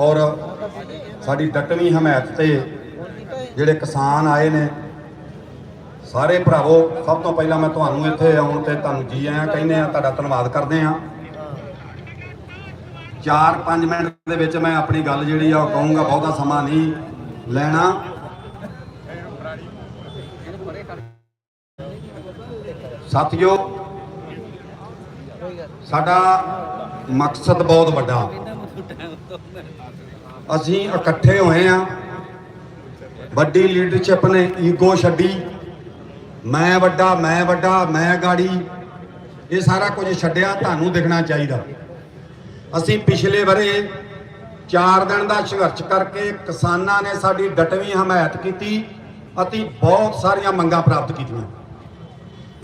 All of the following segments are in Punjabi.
ਔਰ ਸਾਡੀ ਡਟਵੀਂ ਹਮਾਇਤ ਤੇ ਜਿਹੜੇ ਕਿਸਾਨ ਆਏ ਨੇ, ਸਾਰੇ ਭਰਾਵੋ, ਸਭ ਤੋਂ ਪਹਿਲਾਂ ਮੈਂ ਤੁਹਾਨੂੰ ਇੱਥੇ ਆਉਣ ਤੇ ਤੁਹਾਨੂੰ ਜੀ ਆਇਆਂ ਕਹਿੰਦੇ ਆ ਤੁਹਾਡਾ ਧੰਨਵਾਦ ਕਰਦੇ ਆ 4-5 ਮਿੰਟ ਦੇ ਵਿੱਚ ਮੈਂ ਆਪਣੀ ਗੱਲ ਜਿਹੜੀ ਆ, ਉਹ ਕਹੂੰਗਾ, ਬਹੁਤਾ ਸਮਾਂ ਨਹੀਂ ਲੈਣਾ। ਸਾਥੀਓ, ਸਾਡਾ ਮਕਸਦ ਬਹੁਤ ਵੱਡਾ। ਅਸੀਂ ਇਕੱਠੇ ਹੋਏ ਆ ਵੱਡੀ ਲੀਡਰਸ਼ਿਪ ਨੇ ਈਗੋ ਛੱਡੀ। ਮੈਂ ਵੱਡਾ ਮੈਂ ਵੱਡਾ, ਮੈਂ ਗਾੜੀ। ਇਹ ਸਾਰਾ ਕੁਝ ਛੱਡਿਆ, ਤੁਹਾਨੂੰ ਦਿਖਣਾ ਚਾਹੀਦਾ। ਅਸੀਂ ਪਿਛਲੇ ਬਰੇ 4 ਦਿਨ ਦਾ ਸੰਘਰਸ਼ ਕਰਕੇ ਕਿਸਾਨਾਂ ਨੇ ਸਾਡੀ ਡਟਵੀਂ ਹਮਾਇਤ ਕੀਤੀ। ਅਤੇ ਬਹੁਤ ਸਾਰੀਆਂ ਮੰਗਾਂ ਪ੍ਰਾਪਤ ਕੀਤੀਆਂ।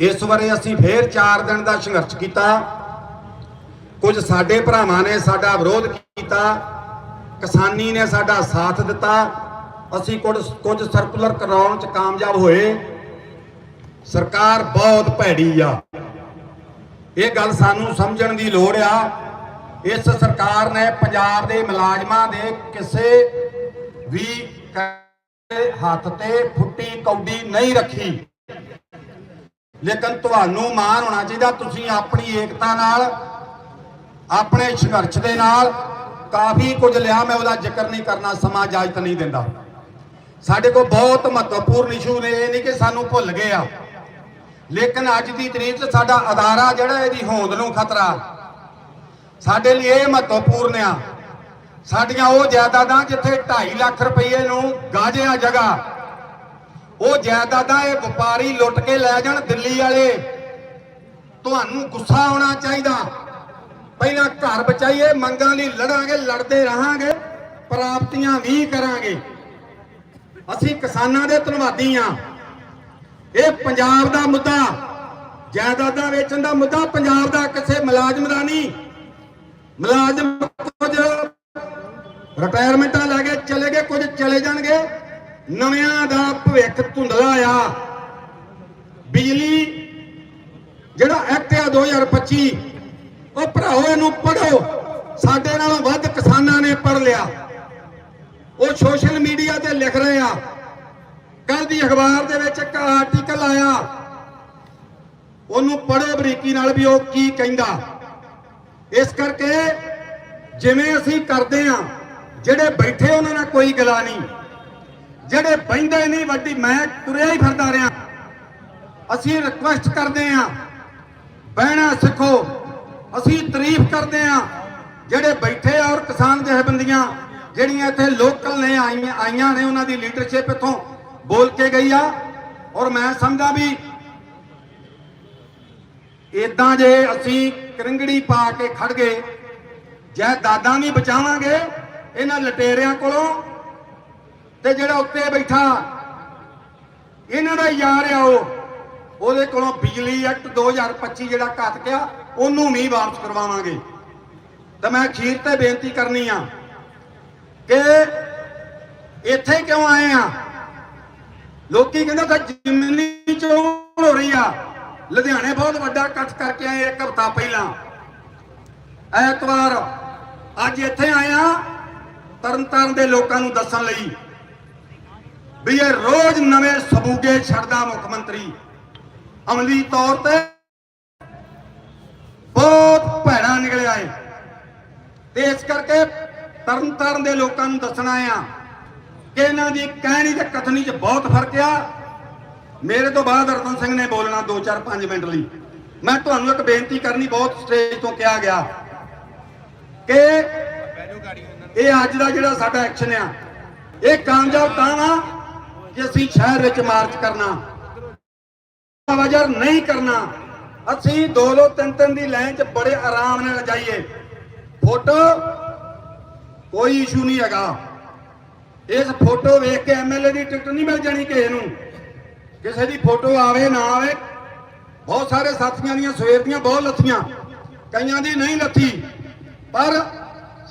ਇਸ ਵਾਰੇ ਅਸੀਂ ਫੇਰ 4 ਦਿਨ ਦਾ ਸੰਘਰਸ਼ ਕੀਤਾ। ਕੁਝ ਸਾਡੇ ਭਰਾਵਾਂ ਨੇ ਸਾਡਾ ਵਿਰੋਧ ਕੀਤਾ, ਕਿਸਾਨੀ ਨੇ ਸਾਡਾ ਸਾਥ ਦਿੱਤਾ, ਅਸੀਂ ਕੁਝ ਕੁਝ ਸਰਕੂਲਰ ਕਰਾਉਣ ਚ ਕਾਮਯਾਬ ਹੋਏ। ਸਰਕਾਰ ਬਹੁਤ ਭੈੜੀ ਆ। ਇਹ ਗੱਲ ਸਾਨੂੰ ਸਮਝਣ ਦੀ ਲੋੜ ਆ। ਇਸ ਸਰਕਾਰ ਨੇ ਪੰਜਾਬ ਦੇ ਮੁਲਾਜ਼ਮਾਂ ਦੇ ਕਿਸੇ ਵੀ ਹੱਥ ਤੇ ਫੁੱਟੀ ਕੌਡੀ ਨਹੀਂ ਰੱਖੀ। ਲੇਕਿਨ ਤੁਹਾਨੂੰ ਮਾਣ ਹੋਣਾ ਚਾਹੀਦਾ, ਤੁਸੀਂ ਆਪਣੀ ਏਕਤਾ ਨਾਲ ਆਪਣੇ ਸੰਘਰਸ਼ ਦੇ ਨਾਲ ਕਾਫੀ ਕੁਝ ਲਿਆ, ਮੈਂ ਉਹਦਾ ਜ਼ਿਕਰ ਨਹੀਂ ਕਰਨਾ, ਸਮਾਂ ਇਜਾਜ਼ਤ ਨਹੀਂ ਦਿੰਦਾ। ਸਾਡੇ ਕੋਲ ਬਹੁਤ ਮਹੱਤਵਪੂਰਨ ਇਸ਼ੂ ਨੇ, ਇਹ ਨਹੀਂ ਕਿ ਸਾਨੂੰ ਭੁੱਲ ਗਏ ਆ। ਲੇਕਿਨ ਅੱਜ ਦੀ ਤਰੀਕ 'ਚ ਸਾਡਾ ਅਦਾਰਾ ਜਿਹੜਾ ਇਹਦੀ ਹੋਂਦ ਨੂੰ ਖਤਰਾ, ਸਾਡੇ ਲਈ ਇਹ ਮਹੱਤਵਪੂਰਨ ਆ। ਸਾਡੀਆਂ ਉਹ ਜਾਇਦਾਦਾਂ ਜਿੱਥੇ 2.5 ਲੱਖ ਰੁਪਏ ਨੂੰ ਗਾਜਿਆ ਜਗ੍ਹਾ, ਉਹ ਜਾਇਦਾਦਾਂ ਇਹ ਵਪਾਰੀ ਲੁੱਟ ਕੇ ਲੈ ਜਾਣ ਦਿੱਲੀ ਵਾਲੇ। ਤੁਹਾਨੂੰ ਗੁੱਸਾ ਆਉਣਾ ਚਾਹੀਦਾ। ਪਹਿਲਾਂ ਘਰ ਬਚਾਈਏ, ਮੰਗਾਂ ਲਈ ਲੜਾਂਗੇ, ਲੜਦੇ ਰਹਾਂਗੇ, ਪ੍ਰਾਪਤੀਆਂ ਵੀ ਕਰਾਂਗੇ। ਅਸੀਂ ਕਿਸਾਨਾਂ ਦੇ ਧੰਨਵਾਦੀ ਆ ਇਹ ਪੰਜਾਬ ਦਾ ਮੁੱਦਾ, ਜਾਇਦਾਦਾਂ ਵੇਚਣ ਦਾ ਮੁੱਦਾ, ਪੰਜਾਬ ਦਾ ਕਿਸੇ ਮੁਲਾਜ਼ਮ ਦਾ ਨਹੀਂ। ਮੁਲਾਜ਼ਮ ਕੁਝ ਰਿਟਾਇਰਮੈਂਟਾਂ ਲੈ ਕੇ ਚਲੇ ਗਏ, ਕੁਝ ਚਲੇ ਜਾਣਗੇ। ਨਵਿਆਂ ਦਾ ਭਵਿੱਖ ਧੁੰਦਲਾ ਆ। ਬਿਜਲੀ ਜਿਹੜਾ ਐਕਟ ਆ 2025 ਉਹ ਭਰਾਓ ਇਹਨੂੰ ਪੜੋ ਸਾਡੇ ਨਾਲੋਂ ਵੱਧ ਕਿਸਾਨਾਂ ਨੇ ਪੜ ਲਿਆ। ਉਹ ਸੋਸ਼ਲ ਮੀਡੀਆ ਤੇ ਲਿਖ ਰਹੇ ਆ। ਕੱਲ ਦੀ ਅਖਬਾਰ ਦੇ ਵਿੱਚ ਇੱਕ ਆਰਟੀਕਲ ਆਇਆ। ਉਹਨੂੰ ਪੜੋ ਬਰੀਕੀ ਨਾਲ ਵੀ ਉਹ ਕੀ ਕਹਿੰਦਾ। ਇਸ ਕਰਕੇ ਜਿਵੇਂ ਅਸੀਂ ਕਰਦੇ ਆ, ਜਿਹੜੇ ਬੈਠੇ ਉਹਨਾਂ ਨਾਲ ਕੋਈ ਗਲਾ ਨਹੀਂ। ਜਿਹੜੇ ਬੈਂਦੇ ਨਹੀਂ, ਵੱਡੀ ਮੈਂ ਤੁਰਿਆ ਹੀ ਫਿਰਦਾ ਰਿਹਾ। ਅਸੀਂ ਰਿਕੁਐਸਟ ਕਰਦੇ ਆ, ਬਹਿਣਾ ਸਿੱਖੋ। ਅਸੀਂ ਤਾਰੀਫ ਕਰਦੇ ਆ ਜਿਹੜੇ ਬੈਠੇ ਆ ਔਰ ਕਿਸਾਨ ਜਥੇਬੰਦੀਆਂ, ਜਿਹੜੀਆਂ ਇੱਥੇ ਲੋਕਲ ਨੇ, ਆਈਆਂ ਆਈਆਂ ਨੇ ਉਹਨਾਂ ਦੀ ਲੀਡਰਸ਼ਿਪ ਇੱਥੋਂ ਬੋਲ ਕੇ ਗਈ ਆ। ਔਰ ਮੈਂ ਸਮਝਦਾ ਵੀ ਇਦਾਂ ਜੇ ਅਸੀਂ ਕਰਿੰਗੜੀ ਪਾ ਕੇ ਖੜ ਗਏ, ਜੈ ਦਾਦਾ ਵੀ ਬਚਾਵਾਂਗੇ ਇਹਨਾਂ ਲਟੇਰਿਆਂ ਕੋਲੋਂ, ਤੇ ਜਿਹੜਾ ਉੱਤੇ ਬੈਠਾ, ਇਹਨਾਂ ਦਾ ਯਾਰ ਆ ਉਹ, ਉਹਦੇ ਕੋਲੋਂ ਬਿਜਲੀ ਐਕਟ 2025 ਜਿਹੜਾ ਘੱਟ ਗਿਆ ਉਹਨੂੰ ਵੀ ਵਾਪਸ ਕਰਵਾਵਾਂਗੇ। ਤਾਂ ਮੈਂ ਅਖੀਰ ਤੇ ਬੇਨਤੀ ਕਰਨੀ ਆ ਕਿ ਇੱਥੇ ਕਿਉਂ ਆਏ ਆ? ਲੋਕੀ ਕਹਿੰਦੇ ਤਾਂ ਜਿਮਨੀ ਚੋਣ ਹੋ ਰਹੀ ਆ, ਲੁਧਿਆਣੇ ਬਹੁਤ ਵੱਡਾ ਇਕੱਠ ਕਰਕੇ ਆਏ ਇੱਕ ਹਫ਼ਤਾ ਪਹਿਲਾਂ। ਐਤਵਾਰ ਅੱਜ ਇੱਥੇ ਆਇਆ ਤਰਨਤਾਰਨ ਦੇ ਲੋਕਾਂ ਨੂੰ ਦੱਸਣ ਲਈ ਵੀ ਇਹ ਰੋਜ਼ ਨਵੇਂ ਸਬੂਗੇ ਛੱਡਦਾ ਮੁੱਖ ਮੰਤਰੀ। ਅਮਲੀ ਤੌਰ ਤੇ ਭੈੜਾ ਏ। ਤੇ ਇਸ ਕਰਕੇ ਤਰਨਤਾਰਨ ਦੇ ਲੋਕਾਂ ਨੂੰ ਦੱਸਣਾ ਆ ਕਿ ਇਹਨਾਂ ਦੀ ਕਹਿਣੀ ਤੇ ਕਥਨੀ 'ਚ ਬਹੁਤ ਫ਼ਰਕ ਆ। ਮੇਰੇ ਤੋਂ ਬਾਅਦ ਰਤਨ ਸਿੰਘ ਨੇ ਬੋਲਣਾ 2-4 5 ਮਿੰਟ ਲਈ। ਮੈਂ ਤੁਹਾਨੂੰ ਇੱਕ ਬੇਨਤੀ ਕਰਨੀ ਬਹੁਤ ਸਟੇਜ ਤੋਂ ਕਿਹਾ ਗਿਆ ਕਿ ਇਹ ਅੱਜ ਦਾ ਜਿਹੜਾ ਸਾਡਾ ਐਕਸ਼ਨ ਆ, ਇਹ ਕਾਮਯਾਬ ਤਾਂ ਆ ਕਿ ਅਸੀਂ ਸ਼ਹਿਰ ਵਿੱਚ ਮਾਰਚ ਕਰਨਾ ਆਵਾਜ਼ਾਰ ਨਹੀਂ ਕਰਨਾ ਅਸੀਂ ਦੋ ਦੋ ਤਿੰਨ ਤਿੰਨ ਦੀ ਲਾਈਨ 'ਚ ਬੜੇ ਆਰਾਮ ਨਾਲ ਜਾਈਏ। ਫੋਟੋ ਕੋਈ ਇਸ਼ੂ ਨਹੀਂ ਹੈਗਾ। ਇਸ ਫੋਟੋ ਵੇਖ ਕੇ ਐਮਐਲਏ ਦੀ ਟਿਕਟ ਨਹੀਂ ਮਿਲ ਜਾਣੀ ਕਿਸੇ ਨੂੰ। ਕਿਸੇ ਦੀ ਫੋਟੋ ਆਵੇ, ਨਾ ਆਵੇ। ਬਹੁਤ ਸਾਰੇ ਸਾਥੀਆਂ ਦੀਆਂ ਸਵੇਰ ਦੀਆਂ ਬਹੁਤ ਲੱਥੀਆਂ। ਕਈਆਂ ਦੀ ਨਹੀਂ ਲੱਥੀ। ਪਰ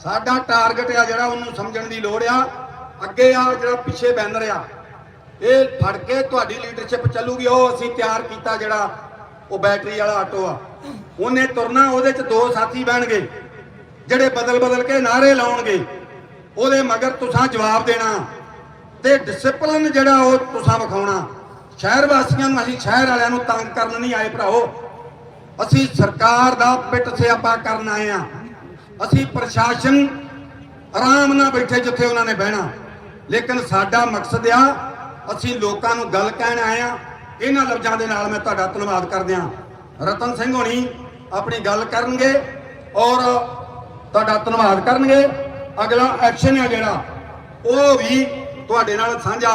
ਸਾਡਾ ਟਾਰਗੇਟ ਆ ਜਿਹੜਾ ਉਹਨੂੰ ਸਮਝਣ ਦੀ ਲੋੜ ਆ। ਅੱਗੇ ਆ ਜਿਹੜਾ ਪਿੱਛੇ ਬੈਨਰ ਆ। ਇਹ ਫੜ ਕੇ ਤੁਹਾਡੀ ਲੀਡਰਸ਼ਿਪ ਚੱਲੂਗੀ। ਉਹ ਅਸੀਂ ਤਿਆਰ ਕੀਤਾ ਜਿਹੜਾ ਉਹ ਬੈਟਰੀ ਵਾਲਾ ਆਟੋ ਆ। ਉਹਨੇ ਤੁਰਨਾ, ਉਹਦੇ ਚ ਦੋ ਸਾਥੀ ਬਹਿਣਗੇ, ਜਿਹੜੇ ਬਦਲ ਬਦਲ ਕੇ ਨਾਰੇ ਲਾਉਣਗੇ। ਉਹਦੇ ਮਗਰ ਤੁਸੀਂ ਜਵਾਬ ਦੇਣਾ। ਤੇ ਡਿਸਪਲਿਨ ਜਿਹੜਾ ਉਹ ਤੁਸੀਂ ਵਿਖਾਉਣਾ। ਸ਼ਹਿਰ ਵਾਸੀਆਂ ਨੂੰ, ਅਸੀਂ ਸ਼ਹਿਰ ਵਾਲਿਆਂ ਨੂੰ ਤੰਗ ਕਰਨ ਨਹੀਂ ਆਏ ਭਰਾਓ ਅਸੀਂ ਸਰਕਾਰ ਦਾ ਪਿੱਟ ਸਿਆਪਾ ਕਰਨ ਆਏ ਆ। ਅਸੀਂ ਪ੍ਰਸ਼ਾਸਨ ਆਰਾਮ ਨਾਲ ਬੈਠੇ ਜਿੱਥੇ ਉਹਨਾਂ ਨੇ ਬਹਿਣਾ। ਲੇਕਿਨ ਸਾਡਾ ਮਕਸਦ ਆ, ਅਸੀਂ ਲੋਕਾਂ ਨੂੰ ਗੱਲ ਕਹਿਣ ਆਏ ਆ। ਇਹਨਾਂ ਲਫ਼ਜ਼ਾਂ ਦੇ ਨਾਲ ਮੈਂ ਤੁਹਾਡਾ ਧੰਨਵਾਦ ਕਰਦਿਆਂ ਰਤਨ ਸਿੰਘ ਹੋਣੀ ਆਪਣੀ ਗੱਲ ਕਰਨਗੇ ਔਰ ਤੁਹਾਡਾ ਧੰਨਵਾਦ ਕਰਨਗੇ। ਅਗਲਾ ਐਕਸ਼ਨ ਹੈ ਜਿਹੜਾ ਉਹ ਵੀ ਤੁਹਾਡੇ ਨਾਲ ਸਾਂਝਾ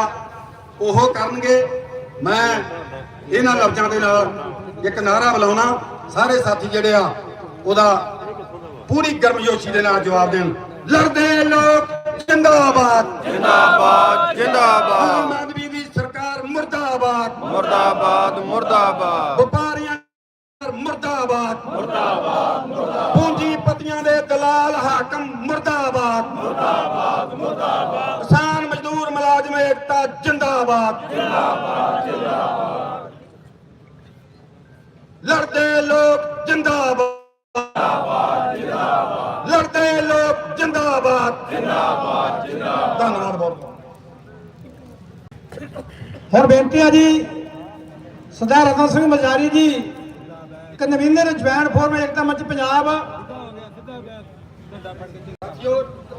ਉਹ ਕਰਨਗੇ। ਮੈਂ ਇਹਨਾਂ ਲਫ਼ਜ਼ਾਂ ਦੇ ਨਾਲ ਇੱਕ ਨਾਰਾ ਬੁਲਾਉਣਾ। ਸਾਰੇ ਸਾਥੀ ਜਿਹੜੇ ਆ ਉਹਦਾ ਪੂਰੀ ਗਰਮਜੋਸ਼ੀ ਦੇ ਨਾਲ ਜਵਾਬ ਦੇਣ। ਲੜਦੇ ਲੋਕ ਜਿੰਦਾਬਾਦ। ਜਿੰਦਾਬਾਦ ਜਿੰਦਾਬਾਦ। ਮੁਰਦਾਬਾਦ। ਮੁਰਦਾਬਾਦ ਮੁਰਦਾਬਾਦ। ਵਪਾਰੀਆਂ ਮੁਰਦਾਬਾਦ। ਮੁਰਦਾਬਾਦ ਮੁਰਦਾਬਾਦ। ਪੂੰਜੀਪਤੀਆਂ ਦੇ ਦਲਾਲ ਹਾਕਮ ਮੁਰਦਾਬਾਦ। ਮੁਰਦਾਬਾਦ ਮੁਰਦਾਬਾਦ। ਕਿਸਾਨ ਮਜ਼ਦੂਰ ਮੁਲਾਜ਼ਮ ਏਕਤਾ ਜਿੰਦਾਬਾਦ। ਜਿੰਦਾਬਾਦ ਜਿੰਦਾਬਾਦ। ਲੜਦੇ ਲੋਕ ਜਿੰਦਾਬਾਦ। ਲੜਦੇ ਲੋਕ ਜਿੰਦਾਬਾਦ। ਜਿੰਦਾਬਾਦ ਜਿੰਦਾਬਾਦ। ਧੰਨਵਾਦ ਬਹੁਤ। ਹੋਰ ਬੇਨਤੀ ਆ ਜੀ, ਸਰਦਾਰ ਰਤਨ ਸਿੰਘ ਮਜਾਰੀ ਜੀ, ਕਨਵੀਨਰ ਜਵੈਨ ਫੋਰਮ ਏਕਤਾ ਮੰਚ ਪੰਜਾਬ। ਸਾਥੀਓ,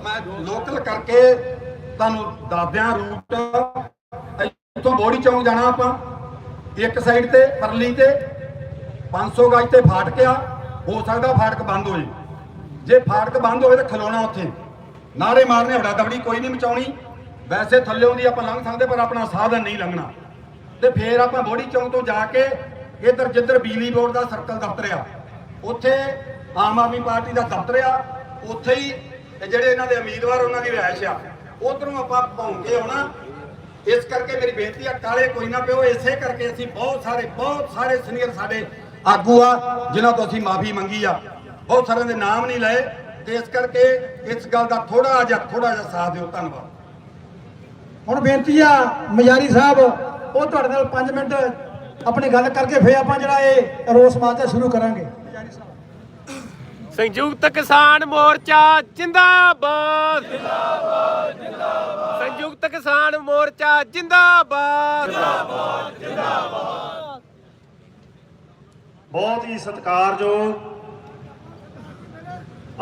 ਮੈਂ ਲੋਕਲ ਕਰਕੇ ਤੁਹਾਨੂੰ ਦੱਸਦਿਆਂ ਰੂਟ ਇੱਥੋਂ ਬੋੜੀ ਚੌਂਕ ਜਾਣਾ ਆਪਾਂ, ਇੱਕ ਸਾਈਡ ਤੇ, ਪਰਲੀ ਤੇ 500 ਗਜ ਤੇ ਫਾਟਕ ਆ, ਹੋ ਸਕਦਾ ਫਾਟਕ ਬੰਦ ਹੋਏ। ਜੇ ਫਾਟਕ ਬੰਦ ਹੋਵੇ ਤਾਂ ਖਲੋਣਾ ਉੱਥੇ। ਨਾਰੇ ਮਾਰਨੇ ਹੜਾ ਦਬੜੀ ਕੋਈ ਨਹੀਂ ਮਚਾਉਣੀ। ਵੈਸੇ ਥੱਲਿਓਂ ਦੀ ਆਪਾਂ ਲੰਘ ਸਕਦੇ, ਪਰ ਆਪਣਾ ਸਾਧਨ ਨਹੀਂ ਲੰਘਣਾ। ਤੇ ਫੇਰ ਆਪਾਂ ਬੋੜੀ ਚੌਂਕ ਤੋਂ ਜਾ ਕੇ ਇੱਧਰ ਜਿੱਧਰ ਬਿਜਲੀ ਬੋਰਡ ਦਾ ਸਰਕਲ ਦਫ਼ਤਰ ਆ, ਉੱਥੇ ਆਮ ਆਦਮੀ ਪਾਰਟੀ ਦਾ ਦਫ਼ਤਰ ਆ, ਉੱਥੇ ਹੀ ਜਿਹੜੇ ਇਹਨਾਂ ਦੇ ਉਮੀਦਵਾਰ ਉਹਨਾਂ ਦੀ ਰਿਹਾਇਸ਼ ਆ। ਉਧਰੋਂ ਆਪਾਂ ਭੌਂ ਕੇ ਆਉਣਾ। ਇਸ ਕਰਕੇ ਮੇਰੀ ਬੇਨਤੀ ਆ, ਕਾਲੇ ਕੋਈ ਨਾ ਪਿਓ, ਇਸੇ ਕਰਕੇ ਅਸੀਂ ਬਹੁਤ ਸਾਰੇ ਬਹੁਤ ਸਾਰੇ ਸੀਨੀਅਰ ਸਾਡੇ ਆਗੂ ਆ, ਜਿਨ੍ਹਾਂ ਤੋਂ ਅਸੀਂ ਮਾਫੀ ਮੰਗੀ ਆ। ਬਹੁਤ ਸਾਰਿਆਂ ਦੇ ਨਾਮ ਨਹੀਂ ਲਏ, ਤੇ ਇਸ ਕਰਕੇ ਇਸ ਗੱਲ ਦਾ ਥੋੜਾ ਜਿਹਾ ਥੋੜਾ ਜਿਹਾ ਸਾਥ ਦਿਓ। ਧੰਨਵਾਦ। ਹੁਣ ਬੇਨਤੀ ਆ ਮਜਾਰੀ ਸਾਹਿਬ ਉਹ ਤੁਹਾਡੇ ਨਾਲ 5 ਮਿੰਟ ਆਪਣੀ ਗੱਲ ਕਰਕੇ ਫੇਰ ਆਪਾਂ ਜਿਹੜਾ ਇਹ ਰੋਸ ਮਾਰਚਾ ਸ਼ੁਰੂ ਕਰਾਂਗੇ। ਸੰਯੁਕਤ ਕਿਸਾਨ ਮੋਰਚਾ ਜਿੰਦਾਬਾਦ ਜਿੰਦਾਬਾਦ ਜਿੰਦਾਬਾਦ। ਸੰਯੁਕਤ ਕਿਸਾਨ ਮੋਰਚਾ ਜਿੰਦਾਬਾਦ। ਬਹੁਤ ਹੀ ਸਤਿਕਾਰਯੋਗ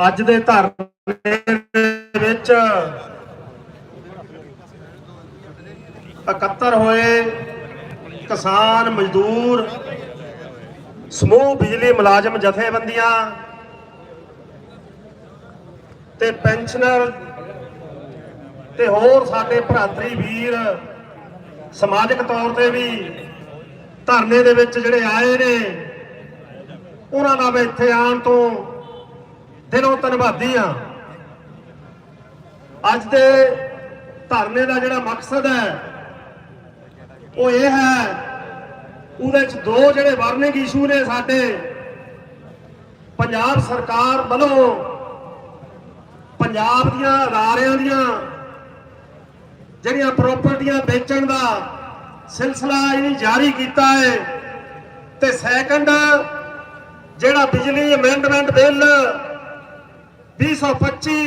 ਅੱਜ ਦੇ ਧਰਨੇ ਦੇ ਵਿੱਚ ਇਕੱਤਰ ਹੋਏ ਕਿਸਾਨ, ਮਜ਼ਦੂਰ, ਸਮੂਹ ਬਿਜਲੀ ਮੁਲਾਜ਼ਮ ਜਥੇਬੰਦੀਆਂ ਤੇ ਪੈਨਸ਼ਨਰ ਤੇ ਹੋਰ ਸਾਡੇ ਭਰਾਤਰੀ ਵੀਰ ਸਮਾਜਿਕ ਤੌਰ ਤੇ ਵੀ ਧਰਨੇ ਦੇ ਵਿੱਚ ਜਿਹੜੇ ਆਏ ਨੇ, ਉਹਨਾਂ ਦਾ ਮੈਂ ਇੱਥੇ ਆਉਣ ਤੋਂ ਦਿਲੋਂ ਧੰਨਵਾਦੀ ਆ ਅੱਜ ਦੇ ਧਰਨੇ ਦਾ ਜਿਹੜਾ ਮਕਸਦ ਹੈ ਉਹ ਇਹ ਹੈ। ਉਹਦੇ ਚ ਦੋ ਜਿਹੜੇ ਵਾਰਨਿੰਗ ਇਸ਼ੂ ਨੇ ਸਾਡੇ। ਪੰਜਾਬ ਸਰਕਾਰ ਵੱਲੋਂ ਪੰਜਾਬ ਦੀਆਂ ਅਦਾਰਿਆਂ ਦੀਆਂ ਜਿਹੜੀਆਂ ਪ੍ਰਾਪਰਟੀਆਂ ਵੇਚਣ ਦਾ ਸਿਲਸਿਲਾ ਇਹਨੇ ਜਾਰੀ ਕੀਤਾ ਹੈ। ਤੇ ਸੈਕੰਡ ਜਿਹੜਾ ਬਿਜਲੀ ਅਮੈਂਡਮੈਂਟ ਬਿੱਲ 225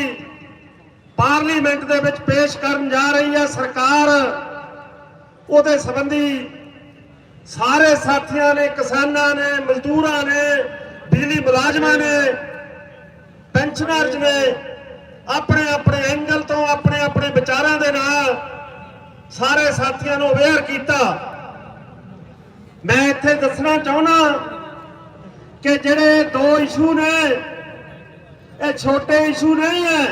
ਪਾਰਲੀਮੈਂਟ ਦੇ ਵਿੱਚ ਪੇਸ਼ ਕਰਨ ਜਾ ਰਹੀ ਹੈ ਸਰਕਾਰ। ਉਹਦੇ ਸੰਬੰਧੀ ਸਾਰੇ ਸਾਥੀਆਂ ਨੇ, ਕਿਸਾਨਾਂ ਨੇ, ਮਜ਼ਦੂਰਾਂ ਨੇ, ਬਿਜਲੀ ਮੁਲਾਜ਼ਮਾਂ ਨੇ ਪੈਨਸ਼ਨਰਜ਼ ਨੇ ਆਪਣੇ ਆਪਣੇ ਐਂਗਲ ਤੋਂ, ਆਪਣੇ ਆਪਣੇ ਵਿਚਾਰਾਂ ਦੇ ਨਾਲ ਸਾਰੇ ਸਾਥੀਆਂ ਨੂੰ ਅਵੇਅਰ ਕੀਤਾ। ਮੈਂ ਇੱਥੇ ਦੱਸਣਾ ਚਾਹੁੰਦਾ ਕਿ ਜਿਹੜੇ ਦੋ ਇਸ਼ੂ ਨੇ, ਇਹ ਛੋਟੇ ਇਸ਼ੂ ਨਹੀਂ ਹੈ।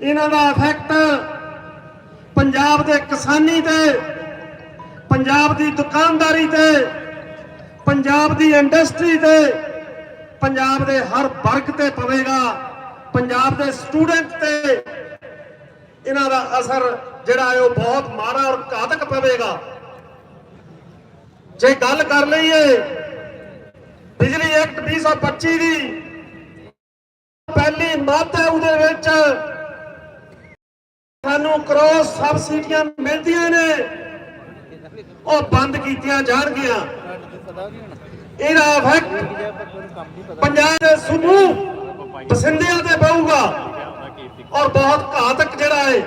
ਇਹਨਾਂ ਦਾ ਇਫੈਕਟ ਪੰਜਾਬ ਦੇ ਕਿਸਾਨੀ ਤੇ, ਪੰਜਾਬ ਦੀ ਦੁਕਾਨਦਾਰੀ ਤੇ, ਪੰਜਾਬ ਦੀ ਇੰਡਸਟਰੀ ਤੇ, ਪੰਜਾਬ ਦੇ ਹਰ ਵਰਗ ਤੇ ਪਵੇਗਾ, ਪੰਜਾਬ ਦੇ ਸਟੂਡੈਂਟ ਤੇ। ਇਹਨਾਂ ਦਾ ਅਸਰ ਜਿਹੜਾ ਹੈ ਉਹ ਬਹੁਤ ਮਾੜਾ ਔਰ ਘਾਤਕ ਪਵੇਗਾ। ਜੇ ਗੱਲ ਕਰ ਲਈਏ, ਬਿਜਲੀ ਐਕਟ 2025 ਦੀ, ਪਹਿਲੀ ਮੱਤ ਉਹਦੇ ਵਿੱਚ ਸਾਨੂੰ ਕਰੋਸ ਸਬਸਿਡੀਆਂ ਮਿਲਦੀਆਂ ਨੇ। ਉਹ ਬੰਦ ਕੀਤੀਆਂ ਜਾਣਗੀਆਂ। ਇਹਦਾ ਇਫੈਕਟ ਪੰਜਾਬ ਦੇ ਸਮੂਹ ਬਸਿੰਦਿਆਂ ਤੇ ਪਊਗਾ। ਔਰ ਬਹੁਤ ਘਾਤਕ ਜਿਹੜਾ ਹੈ,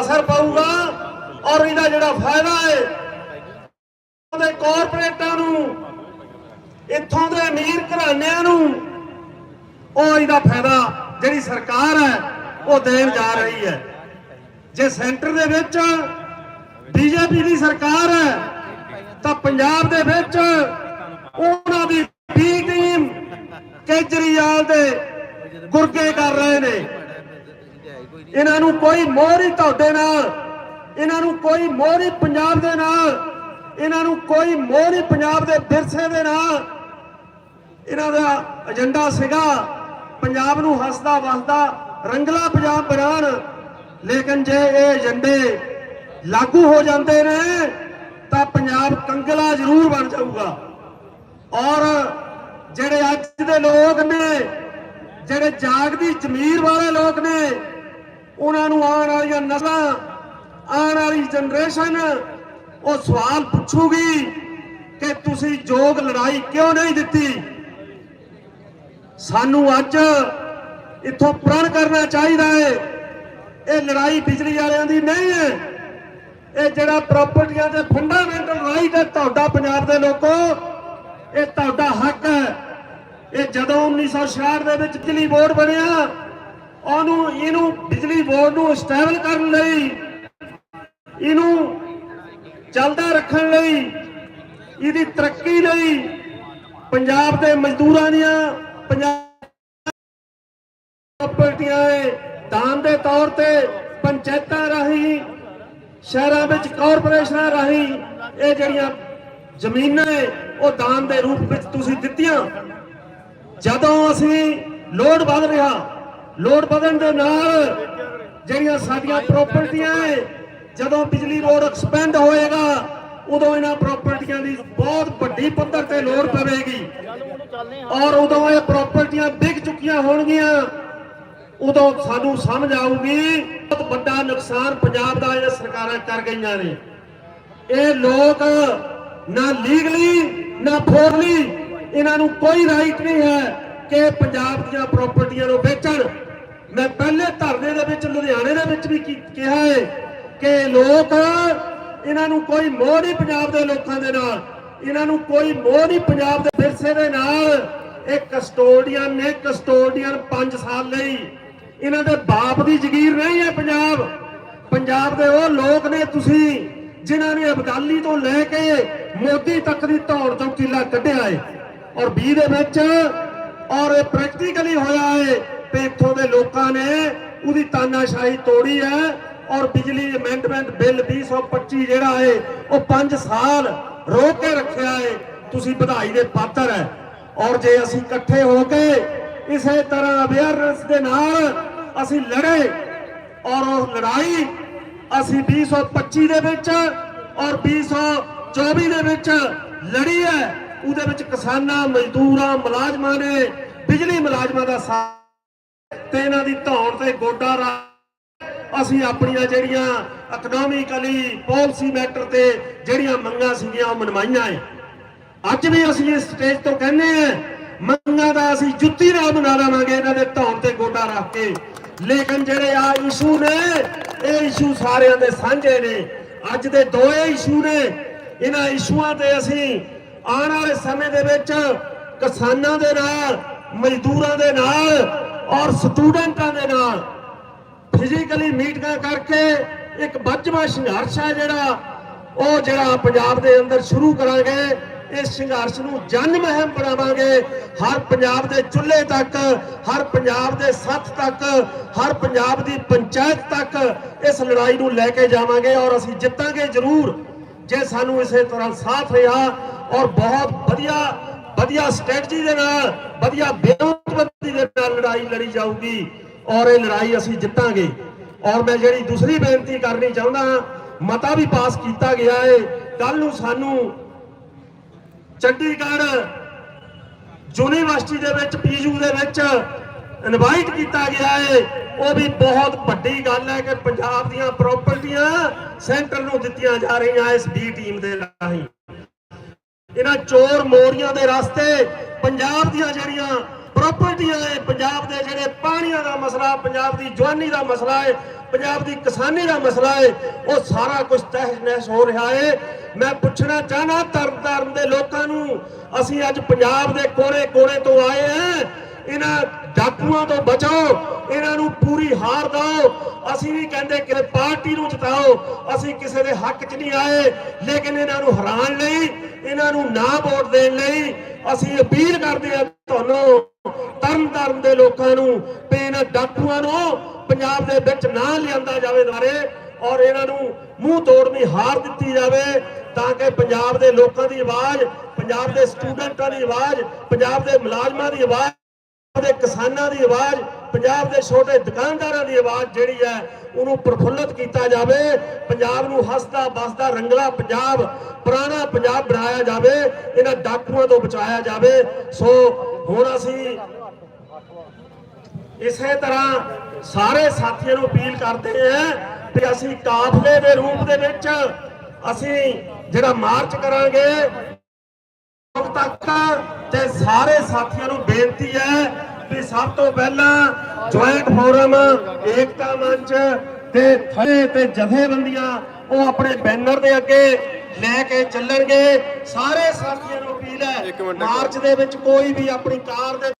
ਅਸਰ ਪਊਗਾ। ਔਰ ਇਹਦਾ ਜਿਹੜਾ ਫਾਇਦਾ ਹੈ, ਉਹਦੇ ਕਾਰਪੋਰੇਟਾਂ ਨੂੰ, ਇੱਥੋਂ ਦੇ ਅਮੀਰ ਘਰਾਣਿਆਂ ਨੂੰ, ਉਹ ਇਹਦਾ ਫਾਇਦਾ ਜਿਹੜੀ ਸਰਕਾਰ ਹੈ, ਉਹ ਦੇਣ ਜਾ ਰਹੀ ਹੈ। ਜੇ ਸੈਂਟਰ ਦੇ ਵਿੱਚ ਬੀਜੇਪੀ ਦੀ ਸਰਕਾਰ ਹੈ, ਤਾਂ ਪੰਜਾਬ ਦੇ ਵਿੱਚ ਉਹਨਾਂ ਦੀ ਬੀ ਟੀਮ ਕੇਜਰੀਵਾਲ ਦੇ ਗੁਰਗੇ ਕਰ ਰਹੇ ਨੇ। ਇਹਨਾਂ ਨੂੰ ਕੋਈ ਮੋਹਰੀ ਤੁਹਾਡੇ ਨਾਲ, ਇਹਨਾਂ ਨੂੰ ਕੋਈ ਮੋਹਰੀ ਪੰਜਾਬ ਦੇ ਨਾਲ, ਇਹਨਾਂ ਨੂੰ ਕੋਈ ਮੋਹਰੀ ਪੰਜਾਬ ਦੇ ਵਿਰਸੇ ਦੇ ਨਾਲ ਇਹਨਾਂ ਦਾ ਏਜੰਡਾ ਸੀਗਾ, ਪੰਜਾਬ ਨੂੰ ਹੱਸਦਾ ਵਸਦਾ ਰੰਗਲਾ ਪੰਜਾਬ ਬਣਾਉਣ। ਲੇਕਿਨ ਜੇ ਇਹ ਏਜੰਡੇ ਲਾਗੂ ਹੋ ਜਾਂਦੇ ਨੇ, ਤਾਂ ਪੰਜਾਬ ਕੰਗਲਾ ਜ਼ਰੂਰ ਬਣ ਜਾਊਗਾ। ਔਰ ਜਿਹੜੇ ਅੱਜ ਦੇ ਲੋਕ ਨੇ, ਜਿਹੜੇ ਜਾਗਦੀ ਜ਼ਮੀਰ ਵਾਲੇ ਲੋਕ ਨੇ, ਉਹਨਾਂ ਨੂੰ ਆਉਣ ਵਾਲੀਆਂ ਨਸਲਾਂ, ਆਉਣ ਵਾਲੀ ਜਨਰੇਸ਼ਨ ਉਹ ਸਵਾਲ ਪੁੱਛੂਗੀ ਕਿ ਤੁਸੀਂ ਜੋਗ ਲੜਾਈ ਕਿਉਂ ਨਹੀਂ ਦਿੱਤੀ? ਸਾਨੂੰ ਅੱਜ ਇੱਥੋਂ ਪ੍ਰਣ ਕਰਨਾ ਚਾਹੀਦਾ ਹੈ। ਇਹ ਲੜਾਈ ਬਿਜਲੀ ਵਾਲਿਆਂ ਦੀ ਨਹੀਂ ਹੈ। ਇਹ ਜਿਹੜਾ ਪ੍ਰਾਪਰਟੀਆਂ ਦੇ ਫੰਡਾਮੈਂਟਲ ਰਾਈਟ ਹੈ ਤੁਹਾਡਾ ਪੰਜਾਬ ਦੇ ਲੋਕੋ, ਇਹ ਤੁਹਾਡਾ ਹੱਕ ਹੈ। ਇਹ ਜਦੋਂ 1966 ਦੇ ਵਿੱਚ ਬਿਜਲੀ ਬੋਰਡ ਬਣਿਆ, ਉਹਨੂੰ, ਇਹਨੂੰ ਬਿਜਲੀ ਬੋਰਡ ਨੂੰ ਸਟੇਬਲ ਕਰਨ ਲਈ, ਇਹਨੂੰ ਚੱਲਦਾ ਰੱਖਣ ਲਈ, ਇਹਦੀ ਤਰੱਕੀ ਲਈ ਪੰਜਾਬ ਦੇ ਮਜ਼ਦੂਰਾਂ ਦੀਆਂ, ਪੰਜਾਬ ਪ੍ਰਾਪਰਟੀਆਂ ਏ ਦਾਨ ਦੇ ਤੌਰ ਤੇ ਪੰਚਾਇਤਾਂ ਰਾਹੀਂ, ਸ਼ਹਿਰਾਂ ਵਿੱਚ ਕਾਰਪੋਰੇਸ਼ਨਾਂ ਰਾਹੀਂ ਇਹ ਜਿਹੜੀਆਂ ਜ਼ਮੀਨਾਂ ਏ ਉਹ ਦਾਨ ਦੇ ਰੂਪ ਵਿੱਚ ਤੁਸੀਂ ਦਿੱਤੀਆਂ। ਜਦੋਂ ਅਸੀਂ ਲੋਡ ਵੱਧ ਰਿਹਾ ਲੋਡ ਵਧਣ ਦੇ ਨਾਲ ਜਿਹੜੀਆਂ ਸਾਡੀਆਂ ਪ੍ਰਾਪਰਟੀਆਂ ਏ ਜਦੋਂ ਬਿਜਲੀ ਬੋਰਡ ਐਕਸਪੈਂਡ ਹੋਏਗਾ, ਉਦੋਂ ਇਹਨਾਂ ਪ੍ਰਾਪਰਟੀਆਂ ਦੀ ਬਹੁਤ ਵੱਡੀ ਪੱਧਰ ਤੇ ਲੋੜ ਪਵੇਗੀ। ਔਰ ਉਦੋਂ ਇਹ ਪ੍ਰਾਪਰਟੀਆਂ ਵਿਕ ਚੁੱਕੀਆਂ ਹੋਣਗੀਆਂ। ਉਦੋਂ ਸਾਨੂੰ ਸਮਝ ਆਊਗੀ ਬਹੁਤ ਵੱਡਾ ਨੁਕਸਾਨ ਪੰਜਾਬ ਦਾ ਇਹ ਸਰਕਾਰਾਂ ਕਰ ਗਈਆਂ ਨੇ। ਇਹ ਲੋਕ ਨਾ ਲੀਗਲੀ ਨਾ ਫੋਰਲੀ ਇਹਨਾਂ ਨੂੰ ਕੋਈ ਰਾਈਟ ਨਹੀਂ ਹੈ ਕਿ ਪੰਜਾਬ ਦੀਆਂ ਪ੍ਰਾਪਰਟੀਆਂ ਨੂੰ ਵੇਚਣ। ਮੈਂ ਪਹਿਲੇ ਧਰਨੇ ਦੇ ਵਿੱਚ, ਲੁਧਿਆਣੇ ਦੇ ਵਿੱਚ ਵੀ ਕਿਹਾ ਹੈ ਕਿ ਲੋਕ ਇਹਨਾਂ ਨੂੰ ਕੋਈ ਮੋਹ ਨਹੀਂ ਪੰਜਾਬ ਦੇ ਲੋਕਾਂ ਦੇ ਨਾਲ। ਇਹਨਾਂ ਨੂੰ ਕੋਈ ਮੋਹ ਨਹੀਂ ਪੰਜਾਬ ਦੇ ਵਿਰਸੇ ਦੇ ਨਾਲ। ਇਹ ਕਸਟੋਡੀਅਨ ਨੇ ਕਸਟੋਡੀਅਨ 5 ਸਾਲ ਲਈ ਇਹਨਾਂ ਦੇ ਬਾਪ ਦੀ ਜ਼ਗੀਰ ਨਹੀਂ ਹੈ ਪੰਜਾਬ। ਪੰਜਾਬ ਦੇ ਉਹ ਲੋਕ ਨੇ ਤੁਸੀਂ, ਜਿਨ੍ਹਾਂ ਨੇ ਅਬਦਾਲੀ ਤੋਂ ਲੈ ਕੇ ਮੋਦੀ ਤੱਕ ਦੀ ਧੌਣ ਤੋਂ ਕਿਲਾ ਕੱਢਿਆ ਹੈ ਔਰ 20 ਦੇ ਵਿੱਚ, ਔਰ ਇਹ ਪ੍ਰੈਕਟੀਕਲੀ ਹੋਇਆ ਹੈ ਤੇ ਇੱਥੋਂ ਦੇ ਲੋਕਾਂ ਨੇ ਉਹਦੀ ਤਾਨਾਸ਼ਾਹੀ ਤੋੜੀ ਹੈ। ਔਰ ਬਿਜਲੀ ਅਮੈਂਡਮੈਂਟ ਬਿੱਲ 2025 ਜਿਹੜਾ ਹੈ ਉਹ 5 ਸਾਲ ਰੋਕ ਕੇ ਰੱਖਿਆ ਹੈ ਤੁਸੀਂ ਵਧਾਈ ਦੇ ਪਾਤਰ ਹੈ। ਔਰ ਜੇ ਅਸੀਂ ਇਕੱਠੇ ਹੋ ਕੇ ਇਸੇ ਤਰ੍ਹਾਂ ਅਵੇਅਰਨੈਸ ਦੇ ਨਾਲ ਅਸੀਂ ਲੜੇ ਔਰ ਉਹ ਲੜਾਈ ਅਸੀਂ 2025 ਦੇ ਵਿੱਚ ਔਰ 2024 ਦੇ ਵਿੱਚ ਲੜੀ ਹੈ। ਉਹਦੇ ਵਿੱਚ ਕਿਸਾਨਾਂ, ਮਜ਼ਦੂਰਾਂ, ਮੁਲਾਜ਼ਮਾਂ ਨੇ, ਬਿਜਲੀ ਮੁਲਾਜ਼ਮਾਂ ਦਾ ਸਾਥ ਤੇ ਇਹਨਾਂ ਦੀ ਧੌਣ ਤੇ ਗੋਡਾ ਰਾ ਅਸੀਂ ਆਪਣੀਆਂ ਜਿਹੜੀਆਂ ਇਕਨੋਮਿਕਲੀ ਪਾਲਿਸੀ ਮੈਟਰ ਤੇ ਜਿਹੜੀਆਂ ਮੰਗਾਂ ਸੀਗੀਆਂ ਉਹ ਮਨਵਾਈਆਂ ਹੈ ਅੱਜ ਵੀ ਅਸੀਂ ਇਸ ਸਟੇਜ ਤੋਂ ਕਹਿੰਦੇ ਆ ਮੰਗਾਂ ਦਾ ਅਸੀਂ ਜੁੱਤੀ ਨਾਲ ਮਨਾ ਲਵਾਂਗੇ, ਇਹਨਾਂ ਦੇ ਧੌਣ ਤੇ ਗੋਡਾ ਰੱਖ ਕੇ ਲੇਕਿਨ ਜਿਹੜੇ ਆ ਇਸ਼ੂ ਨੇ, ਇਹ ਇਸ਼ੂ ਸਾਰਿਆਂ ਦੇ ਸਾਂਝੇ ਨੇ। ਅੱਜ ਦੇ ਦੋਏ ਇਸ਼ੂ ਨੇ, ਇਹਨਾਂ ਇਸ਼ੂਆਂ ਤੇ ਅਸੀਂ ਆਉਣ ਵਾਲੇ ਸਮੇਂ ਦੇ ਵਿੱਚ ਕਿਸਾਨਾਂ ਦੇ ਨਾਲ, ਮਜ਼ਦੂਰਾਂ ਦੇ ਨਾਲ ਔਰ ਸਟੂਡੈਂਟਾਂ ਦੇ ਨਾਲ ਫਿਜ਼ੀਕਲੀ ਮੀਟਿੰਗਾਂ ਕਰਕੇ ਇੱਕ ਵੱਜਵਾ ਸੰਘਰਸ਼ ਹੈ ਜਿਹੜਾ ਉਹ ਜਿਹੜਾ ਪੰਜਾਬ ਦੇ ਅੰਦਰ ਸ਼ੁਰੂ ਕਰਾਂਗੇ। ਇਸ ਸੰਘਰਸ਼ ਨੂੰ ਜਨ ਮਹਿਮ ਬਣਾਵਾਂਗੇ। ਹਰ ਪੰਜਾਬ ਦੇ ਚੁੱਲ੍ਹੇ ਤੱਕ, ਹਰ ਪੰਜਾਬ ਦੇ ਸੱਥ ਤੱਕ, ਹਰ ਪੰਜਾਬ ਦੀ ਪੰਚਾਇਤ ਤੱਕ ਇਸ ਲੜਾਈ ਨੂੰ ਲੈ ਕੇ ਜਾਵਾਂਗੇ ਔਰ ਅਸੀਂ ਜਿੱਤਾਂਗੇ ਜ਼ਰੂਰ। ਜੇ ਸਾਨੂੰ ਇਸੇ ਤਰ੍ਹਾਂ ਸਾਥ ਰਿਹਾ ਔਰ ਬਹੁਤ ਵਧੀਆ ਵਧੀਆ ਸਟ੍ਰੈਟਜੀ ਦੇ ਨਾਲ, ਵਧੀਆ ਬਿਆਨਬੰਦੀ ਦੇ ਨਾਲ ਲੜਾਈ ਲੜੀ ਜਾਊਗੀ ਔਰ ਇਹ ਲੜਾਈ ਅਸੀਂ ਜਿੱਤਾਂਗੇ। ਔਰ ਮੈਂ ਜਿਹੜੀ ਦੂਸਰੀ ਬੇਨਤੀ ਕਰਨੀ ਚਾਹੁੰਦਾ ਹਾਂ, ਮਤਾ ਵੀ ਪਾਸ ਕੀਤਾ ਗਿਆ ਹੈ ਕੱਲ ਨੂੰ ਸਾਨੂੰ ਚੰਡੀਗੜ੍ਹ ਯੂਨੀਵਰਸਿਟੀ ਦੇ ਵਿੱਚ, ਪੀਯੂ ਦੇ ਵਿੱਚ ਇਨਵਾਈਟ ਕੀਤਾ ਗਿਆ ਹੈ ਉਹ ਵੀ ਬਹੁਤ ਵੱਡੀ ਗੱਲ ਹੈ ਕਿ ਪੰਜਾਬ ਦੀਆਂ ਪ੍ਰਾਪਰਟੀਆਂ ਸੈਂਟਰ ਨੂੰ ਦਿੱਤੀਆਂ ਜਾ ਰਹੀਆਂ ਇਸ ਬੀ ਟੀਮ ਦੇ ਰਾਹੀਂ। ਇਹਨਾਂ ਚੋਰ ਮੋਰੀਆਂ ਦੇ ਰਸਤੇ ਪੰਜਾਬ ਦੀਆਂ ਜਿਹੜੀਆਂ ਪ੍ਰਾਪਰਟੀਆਂ ਹੈ ਪੰਜਾਬ ਦੇ ਜਿਹੜੇ ਪਾਣੀਆਂ ਦਾ ਮਸਲਾ, ਪੰਜਾਬ ਦੀ ਜਵਾਨੀ ਦਾ ਮਸਲਾ ਹੈ ਪੰਜਾਬ ਦੀ ਕਿਸਾਨੀ ਦਾ ਮਸਲਾ ਹੈ ਉਹ ਸਾਰਾ ਕੁਝ ਤਹਿਸ ਨਹਿਸ ਹੋ ਰਿਹਾ ਹੈ ਮੈਂ ਪੁੱਛਣਾ ਚਾਹਨਾ ਤਰਨ ਤਾਰਨ ਦੇ ਲੋਕਾਂ ਨੂੰ, ਅਸੀਂ ਅੱਜ ਪੰਜਾਬ ਦੇ ਕੋਨੇ-ਕੋਨੇ ਤੋਂ ਆਏ ਹਾਂ। ਇਹਨਾਂ ਡਾਕੂਆਂ ਤੋਂ ਬਚਾਓ, ਇਹਨਾਂ ਨੂੰ ਪੂਰੀ ਹਾਰ ਦਿਓ। ਅਸੀਂ ਵੀ ਕਹਿੰਦੇ ਕਿ ਪਾਰਟੀ ਨੂੰ ਜਿਤਾਓ, ਅਸੀਂ ਕਿਸੇ ਦੇ ਹੱਕ 'ਚ ਨਹੀਂ ਆਏ, ਲੇਕਿਨ ਇਹਨਾਂ ਨੂੰ ਹਰਾਉਣ ਲਈ, ਇਹਨਾਂ ਨੂੰ ਨਾ ਵੋਟ ਦੇਣ ਲਈ ਅਸੀਂ ਅਪੀਲ ਕਰਦੇ ਹਾਂ ਤੁਹਾਨੂੰ ਤਰਨ ਤਾਰਨ ਦੇ ਲੋਕਾਂ ਨੂੰ, ਵੀ ਇਹਨਾਂ ਡਾਕੂਆਂ ਨੂੰ ਪੰਜਾਬ ਦੇ ਵਿੱਚ ਨਾ ਲਿਆਂਦਾ ਜਾਵੇ ਦੁਆਰੇ ਔਰ ਇਹਨਾਂ ਨੂੰ ਮੂੰਹ ਤੋੜਨੀ ਹਾਰ ਦਿੱਤੀ ਜਾਵੇ। ਤਾਂ ਕਿ ਪੰਜਾਬ ਦੇ ਲੋਕਾਂ ਦੀ ਆਵਾਜ਼, ਪੰਜਾਬ ਦੇ ਸਟੂਡੈਂਟਾਂ ਦੀ ਆਵਾਜ਼, ਪੰਜਾਬ ਦੇ ਮੁਲਾਜ਼ਮਾਂ ਦੀ ਆਵਾਜ਼ ਦੇ ਕਿਸਾਨਾਂ ਦੀ ਆਵਾਜ਼, ਪੰਜਾਬ ਦੇ ਛੋਟੇ ਦੁਕਾਨਦਾਰਾਂ ਦੀ ਆਵਾਜ਼ ਜਿਹੜੀ ਹੈ, ਉਹਨੂੰ ਪ੍ਰਫੁੱਲਤ ਕੀਤਾ ਜਾਵੇ, ਪੰਜਾਬ ਨੂੰ ਹੱਸਦਾ ਬਸਦਾ ਰੰਗਲਾ ਪੰਜਾਬ, ਪੁਰਾਣਾ ਪੰਜਾਬ ਬਣਾਇਆ ਜਾਵੇ, ਇਹਨਾਂ ਡਾਕੂਆਂ ਤੋਂ ਬਚਾਇਆ ਜਾਵੇ। ਸੋ ਹੁਣ ਅਸੀਂ ਇਸੇ ਤਰ੍ਹਾਂ ਸਾਰੇ ਸਾਥੀਆਂ ਨੂੰ ਅਪੀਲ ਕਰਦੇ ਹਾਂ ਕਿ ਅਸੀਂ ਕਾਫਲੇ ਦੇ ਰੂਪ ਦੇ ਵਿੱਚ ਅਸੀਂ ਜਿਹੜਾ ਮਾਰਚ ਕਰਾਂਗੇ ਤੱਕ ਤੇ ਸਾਰੇ ਸਾਥੀਆਂ ਨੂੰ ਬੇਨਤੀ ਹੈ ਕਿ ਸਭ ਤੋਂ ਪਹਿਲਾਂ ਜੁਆਇੰਟ ਫੋਰਮ ਏਕਤਾ ਮੰਚ ਤੇ ਥਲੇ ਤੇ ਜਥੇਬੰਦੀਆਂ ਉਹ ਆਪਣੇ ਬੈਨਰ ਦੇ ਅੱਗੇ ਲੈ ਕੇ ਚੱਲਣਗੇ ਸਾਰੇ ਸਾਥੀਆਂ ਨੂੰ ਅਪੀਲ ਹੈ। ਮਾਰਚ ਦੇ ਵਿੱਚ ਕੋਈ ਵੀ ਆਪਣੀ ਕਾਰ ਦੇ